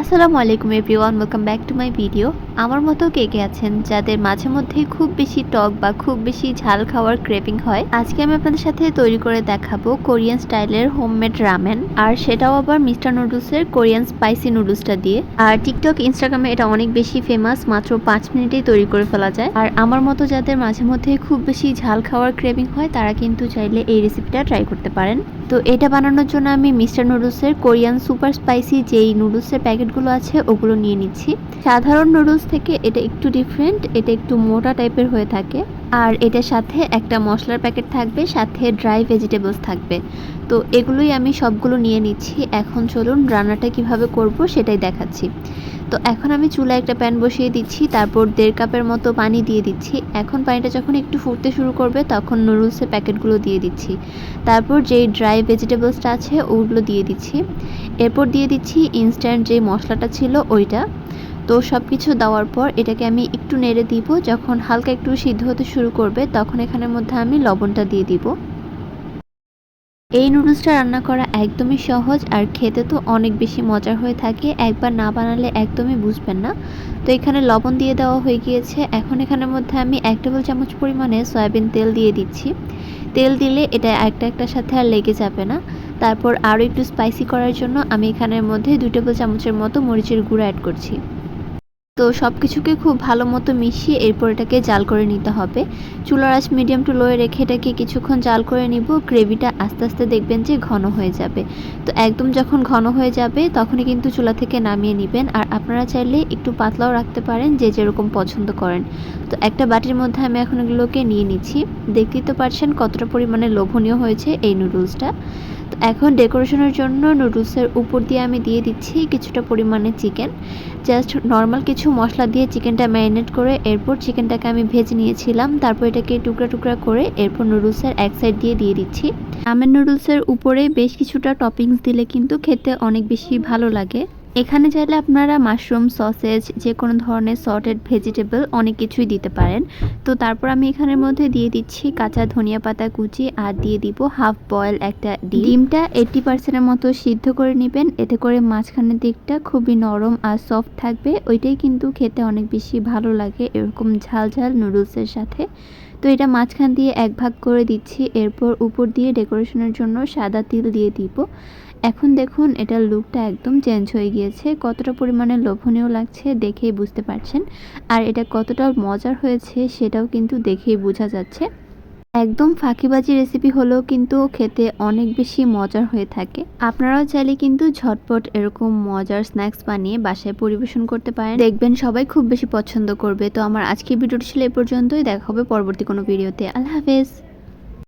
আসসালামু আলাইকুম everyone welcome back to my video আমার মতো কে কে আছেন যাদের মাঝে মধ্যে খুব বেশি টক বা খুব বেশি ঝাল খাওয়ার ক্রেভিং হয়, আজকে আমি আপনাদের সাথে তৈরি করে দেখাবো কোরিয়ান স্টাইলের হোমমেড রামেন আর সেটাও আবার মিস্টার নুডলসের কোরিয়ান স্পাইসি নুডলসটা দিয়ে। আর টিকটক ইনস্টাগ্রামে এটা অনেক বেশি ফেমাস মাত্র পাঁচ মিনিটেই তৈরি করে ফেলা যায়। আর আমার মতো যাদের মাঝে মধ্যে খুব বেশি ঝাল খাওয়ার ক্রেভিং হয়, তারা কিন্তু চাইলে এই রেসিপিটা ট্রাই করতে পারেন। তো এটা বানানোর জন্য আমি মিস্টার নুডলসের কোরিয়ান সুপার স্পাইসি যেই নুডলসের প্যাকেটগুলো আছে, ওগুলো নিয়ে নিচ্ছি। সাধারণ নুডলস থেকে এটা একটু ডিফারেন্ট এটা একটু মোটা টাইপের হয়ে থাকে। আর এটার সাথে একটা মশলার প্যাকেট থাকবে, সাথে ড্রাই ভেজিটেবলস থাকবে। তো এগুলোই আমি সবগুলো নিয়ে নিচ্ছি। এখন চলুন রান্নাটা কীভাবে করব সেটাই দেখাচ্ছি। তো এখন আমি চুলায় একটা প্যান বসিয়ে দিচ্ছি, তারপর দেড় কাপের মতো পানি দিয়ে দিচ্ছি। এখন পানিটা যখন একটু ফুটতে শুরু করবে, তখন নুডলসের প্যাকেটগুলো দিয়ে দিচ্ছি। তারপর যেই ড্রাই ভেজিটেবলসটা আছে, ওগুলো দিয়ে দিচ্ছি। এরপর দিয়ে দিচ্ছি ইনস্ট্যান্ট যে মশলাটা ছিল, ওইটা। তো সব কিছু দেওয়ার পর এটাকে আমি একটু নেড়ে দিব। যখন হালকা একটু সিদ্ধ হতে শুরু করবে, তখন এখানের মধ্যে আমি লবণটা দিয়ে দিব। এই নুডলসটা রান্না করা একদমই সহজ আর খেতে তো অনেক বেশি মজার হয়ে থাকে। একবার না বানালে একদমই বুঝবেন না। তো এখানে লবণ দিয়ে দেওয়া হয়ে গিয়েছে। এখন এখানের মধ্যে আমি এক টেবিল চামচ পরিমাণে সয়াবিন তেল দিয়ে দিচ্ছি। তেল দিলে এটা একটা একটার সাথে আর লেগে যাবে না। তারপর আরও একটু স্পাইসি করার জন্য আমি এখানের মধ্যে দুই টেবিল চামচের মতো মরিচের গুঁড়ো অ্যাড করছি। তো সব কিছুকে খুব ভালো মতো মিশিয়ে এরপর এটাকে জাল করে নিতে হবে। চুলার আঁচ মিডিয়াম টু লোয়ে রেখে এটাকে কিছুক্ষণ জাল করে নিব। গ্রেভিটা আস্তে আস্তে দেখবেন যে ঘন হয়ে যাবে। তো একদম যখন ঘন হয়ে যাবে, তখনই কিন্তু চুলা থেকে নামিয়ে নেবেন। আর আপনারা চাইলে একটু পাতলাও রাখতে পারেন যে যেরকম পছন্দ করেন। তো একটা বাটির মধ্যে আমি এখন এগুলোকে নিয়ে নিচ্ছি। দেখতেই তো পারছেন কতটা পরিমাণে লোভনীয় হয়েছে এই নুডলসটা। তো এখন ডেকোরেশনের জন্য নুডলসের উপর দিয়ে আমি দিয়ে দিচ্ছি কিছুটা পরিমাণে চিকেন। জাস্ট নর্মাল কিছু মশলা দিয়ে চিকেনটা ম্যারিনেট করে এরপর চিকেনটাকে আমি ভেজে নিয়েছিলাম। তারপর এটাকে টুকরা টুকরা করে এরপর নুডলসের এক সাইড দিয়ে দিয়ে দিচ্ছি। আমের নুডলসের উপরে বেশ কিছুটা টপিংস দিলে কিন্তু খেতে অনেক বেশি ভালো লাগে। এখানে চাইলে আপনারা মাশরুম সসেজ যে কোনো ধরনের সর্টেড ভেজিটেবল অনেক কিছুই দিতে পারেন। তো তারপর আমি এখানের মধ্যে দিয়ে দিচ্ছি কাঁচা ধনিয়া পাতা কুচি আর দিয়ে দিব হাফ বয়েল একটা ডিম। ডিমটা এইট্টি পার্সেন্টের মতো সিদ্ধ করে নেবেন। এতে করে মাঝখানের দিকটা খুবই নরম আর সফট থাকবে। ওইটাই কিন্তু খেতে অনেক বেশি ভালো লাগে এরকম ঝাল ঝাল নুডলসের সাথে। তো এটা মাঝখান দিয়ে এক ভাগ করে দিচ্ছি। এরপর উপর দিয়ে ডেকোরেশনের জন্য সাদা তিল দিয়ে দিব। এখন দেখুন, এটার লুকটা একদম চেঞ্জ হয়ে গিয়েছে। কতটা পরিমাণে লোভনীয় লাগছে দেখেই বুঝতে পারছেন। আর এটা কতটা মজার হয়েছে সেটাও কিন্তু দেখেই বোঝা যাচ্ছে। একদম ফাঁকিবাজি রেসিপি হলেও কিন্তু খেতে অনেক বেশি মজার হয়ে থাকে। আপনারাও চাইলে কিন্তু ঝটপট এরকম মজার স্ন্যাক্স বানিয়ে বাসায় পরিবেশন করতে পারেন। দেখবেন সবাই খুব বেশি পছন্দ করবে। তো আমার আজকের ভিডিওটি ছিল এ পর্যন্তই। দেখা হবে পরবর্তী কোনো ভিডিওতে আল্লাহ হাফেজ।